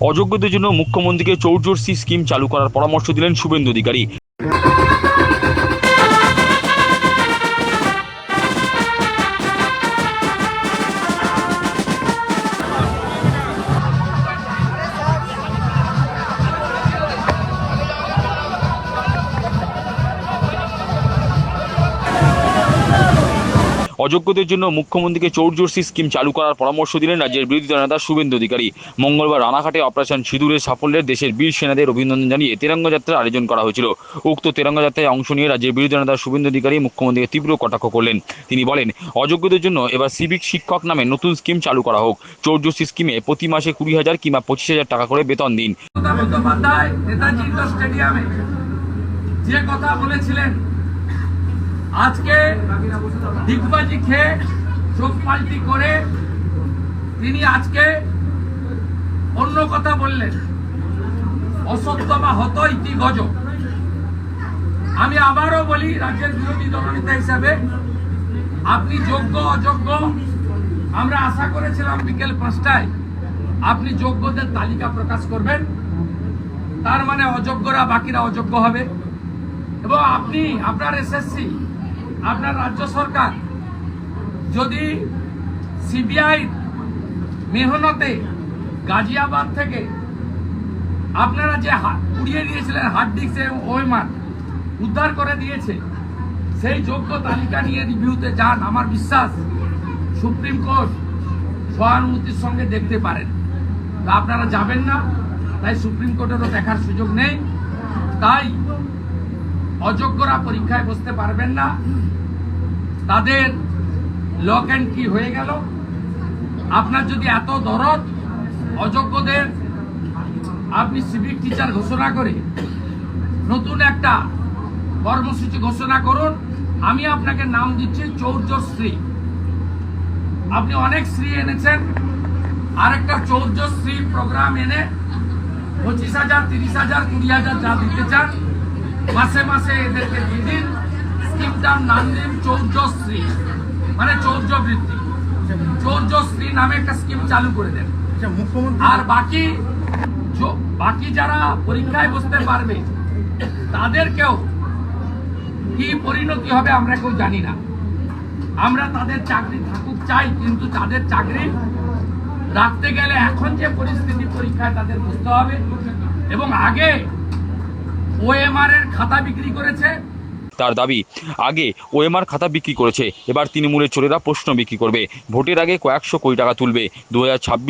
অযোগ্যদের জন্য মুখ্যমন্ত্রীকে চৌর্যসী স্কিম চালু করার পরামর্শ দিলেন শুভেন্দু অধিকারী। অযোগ্যদের জন্য মুখ্যমন্ত্রীকে চৌর্যসী স্কিম চালু করার পরামর্শ দিলেন রাজ্যের বিরোধী দলনেতা শুভেন্দু অধিকারী। মঙ্গলবার রানাঘাটে অপারেশন সিঁদুরের সাফল্যের দেশের বীর সেনাদের অভিনন্দন জানিয়ে তেরঙ্গা যাত্রার আয়োজন করা হয়েছিল। উক্ত তেরঙ্গা যাত্রায় অংশ নিয়ে রাজ্যের বিরোধী দলনেতা শুভেন্দু অধিকারী মুখ্যমন্ত্রীকে তীব্র কটাক্ষ করলেন। তিনি বলেন, অযোগ্যদের জন্য এবার সিভিক শিক্ষক নামে নতুন স্কিম চালু করা হোক। চৌর্যসী স্কিমে প্রতি মাসে কুড়ি হাজার কিংবা পঁচিশ হাজার টাকা করে বেতন দিন। যে কথা বলেছিলেন আজকে দিগবাজি খেয়ে চোখ পাল্টি করে তিনি আজকে অন্য কথা বললেন। অসত্য বা হত ইতি গজ আমি আবারও বলি, রাজ্যের বিরোধী দলনেতা হিসাবে আপনি যোগ্য, অযোগ্য, আমরা আশা করেছিলাম বিকেল পাঁচটায় আপনি যোগ্যদের তালিকা প্রকাশ করবেন। তার মানে অযোগ্যরা বাকিরা অযোগ্য হবে। এবং আপনি, আপনার এসএসসি আপনার রাজ্য সরকার যদি সিবিআই মেহনতে গাজিয়াবাদ থেকে আপনারা যে পুড়িয়ে দিয়েছিলেন হার্ড ডিস্ক এবং উদ্ধার করে দিয়েছে, সেই যোগ্য তালিকা নিয়ে রিভিউতে যান। আমার বিশ্বাস সুপ্রিম কোর্ট সহানুভূতির সঙ্গে দেখতে পারেন। তা আপনারা যাবেন না, তাই সুপ্রিম কোর্টেরও দেখার সুযোগ নেই। তাই অযোগ্যরা পরীক্ষায় বসতে পারবেন না। তাদের লক অ্যান্ড কি হয়ে গেল। আপনার যদি এত দরদ, অযোগ্যদের আপনি সিভিক টিচার ঘোষণা করে নতুন একটা কর্মসূচি ঘোষণা করুন। আমি আপনাকে নাম দিচ্ছি চৌর্যশ্রী আপনি অনেক শ্রী এনেছেন। আরেকটা চৌর্যশ্রী প্রোগ্রাম এনে পঁচিশ হাজার, তিরিশ হাজার, কুড়ি হাজার যা দিতে চান মাসে মাসে এদেরকে দিয়ে দিন স্কিমটার নাম দিন চৌর্যশ্রী মানে চৌর্য বৃত্তি চৌর্যশ্রী নামে একটা স্কিম চালু করে দেন। আচ্ছা আর বাকি বাকি যারা পরীক্ষায় বসতে পারবে তাদেরকেও কি পরিণতি হবে আমরা কেউ জানি না। আমরা তাদের চাকরি থাকুক চাই কিন্তু তাদের চাকরি রাখতে গেলে এখন যে পরিস্থিতি পরীক্ষায় তাদের বুঝতে হবে। এবং আগে ওএমআর এর খাতা বিক্রি করেছে। তার দাবি আগে ওএমআর খাতা বিক্রি করেছে এবার তৃণমূলের চোরেরা প্রশ্ন বিক্রি করবে। ভোটের আগে কয়েকশো কোটি টাকা তুলবে। দু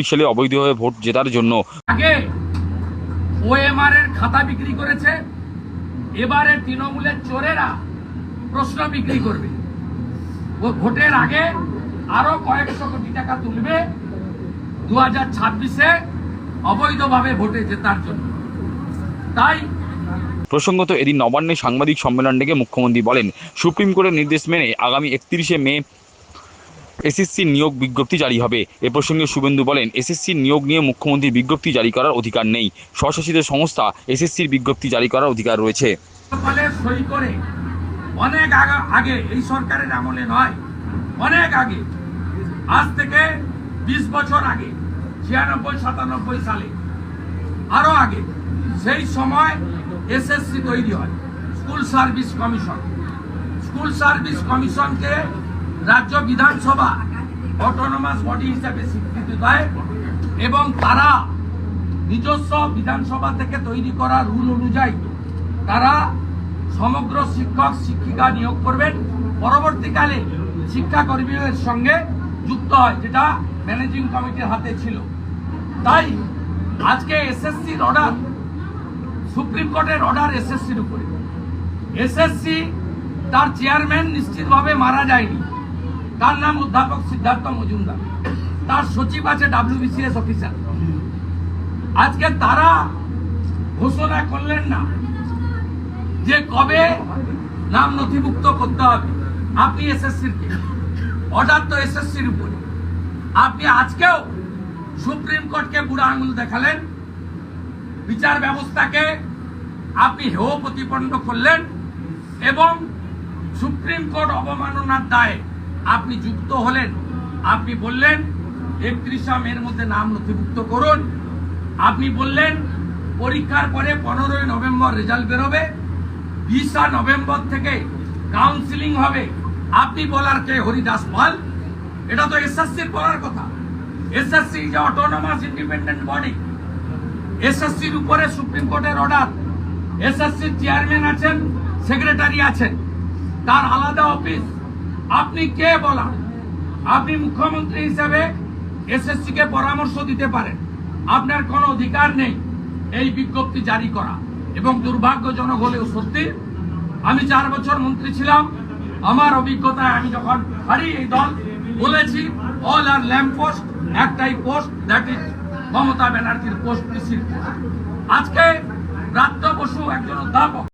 সালে অবৈধভাবে ভোট জেতার জন্য। আগে ওএমআর এর খাতা বিক্রি করেছে এবারে তৃণমূলের চোরেরা প্রশ্ন বিক্রি করবে। ও ভোটের আগে আরও কয়েকশো কোটি টাকা তুলবে দু হাজার ছাব্বিশে অবৈধভাবে ভোটে জেতার জন্য। তাই প্রসঙ্গত এদিন নবান্নে সাংবাদিক সম্মেলন ডেকে মুখ্যমন্ত্রী বলেন, সুপ্রিম কোর্টের নির্দেশ মেনে আগামী একত্রিশে মে এসএসসি নিয়োগ বিজ্ঞপ্তি জারি হবে। এ প্রসঙ্গে শুভেন্দু বলেন, এসএসসি নিয়োগ নিয়ে মুখ্যমন্ত্রীর বিজ্ঞপ্তি জারি করার অধিকার নেই। স্বশাসিত সংস্থা এসএসসির বিজ্ঞপ্তি জারি করার অধিকার রয়েছে। সই করে। অনেক আগে এই সরকারের আমলে নয়। অনেক আগে। আজ থেকে বিশ বছর আগে, ছিয়ানব্বই, সাতানব্বই সালে। আরও আগে। সেই সময় এসএসসি তৈরি হয়, school service commission. School service কমিশনকে রাজ্য বিধানসভা অটোনমাস বডি হিসাবে স্বীকৃতি দেয় এবং তারা নিজস্ব বিধানসভা থেকে তৈরি করা রুল অনুযায়ী তারা সমগ্র শিক্ষক, শিক্ষিকা নিয়োগ করবেন। পরবর্তীকালে শিক্ষাকর্মীদের সঙ্গে যুক্ত হয়, যেটা ম্যানেজিং কমিটির হাতে ছিল। তাই আজকে এসএসসির অর্ডার সুপ্রিম কোর্টের অর্ডার এসএসসির উপরে। এসএসসি তার চেয়ারম্যান নিশ্চিতভাবে মারা যায়নি। তার নাম অধ্যাপক সিদ্ধার্থ মজুমদার। তার সচিব আছে ডাব্লিউবিসিএস অফিসার আজকে তারা ঘোষণা করলেন না যে কবে নাম নথিভুক্ত করতে হবে। আপনি এসএসসির অর্ডার তো এসএসসির উপরে। আপনি আজকেও সুপ্রিম কোর্টকে বুড়া আঙুল দেখালেন। বিচার ব্যবস্থাকে আপনি হেয় প্রতিপন্ন করলেন এবং সুপ্রিম কোর্ট অবমাননার দায়ে আপনি যুক্ত হলেন। আপনি বললেন, একত্রিশা মের মধ্যে নাম নথিভুক্ত করুন। আপনি বললেন, পরীক্ষার পরে পনেরোই নভেম্বর রেজাল্ট বেরোবে। বিশা নভেম্বর থেকে কাউন্সিলিং হবে। আপনি বলার কে? হরিদাস পাল। এটা তো এসএসসির বলার কথা। এসএসসি যে অটোনমাস ইন্ডিপেন্ডেন্ট বডি এসএসসির উপরে সুপ্রিম কোর্টের অর্ডার এসএসসির চেয়ারম্যান আছেন সেক্রেটারি আছেন। তার আলাদা অফিস আপনি কে বলা আপনি মুখ্যমন্ত্রী হিসেবে এসএসসি কে পরামর্শ দিতে পারেন। আপনার কোনো অধিকার নেই এই বিজ্ঞপ্তি জারি করা। এবং দুর্ভাগ্যজনক হলেও সত্যি, আমি চার বছর মন্ত্রী ছিলাম। আমার অভিজ্ঞতায় আমি যখন হারি এই দল বলেছি অল আর ল্যাম্প পোস্ট একটাই পোস্ট দ্যাট ইজ মমতা ব্যানার্জির পোস্ট আজকে রাত্র বসু একজন অধ্যাপক।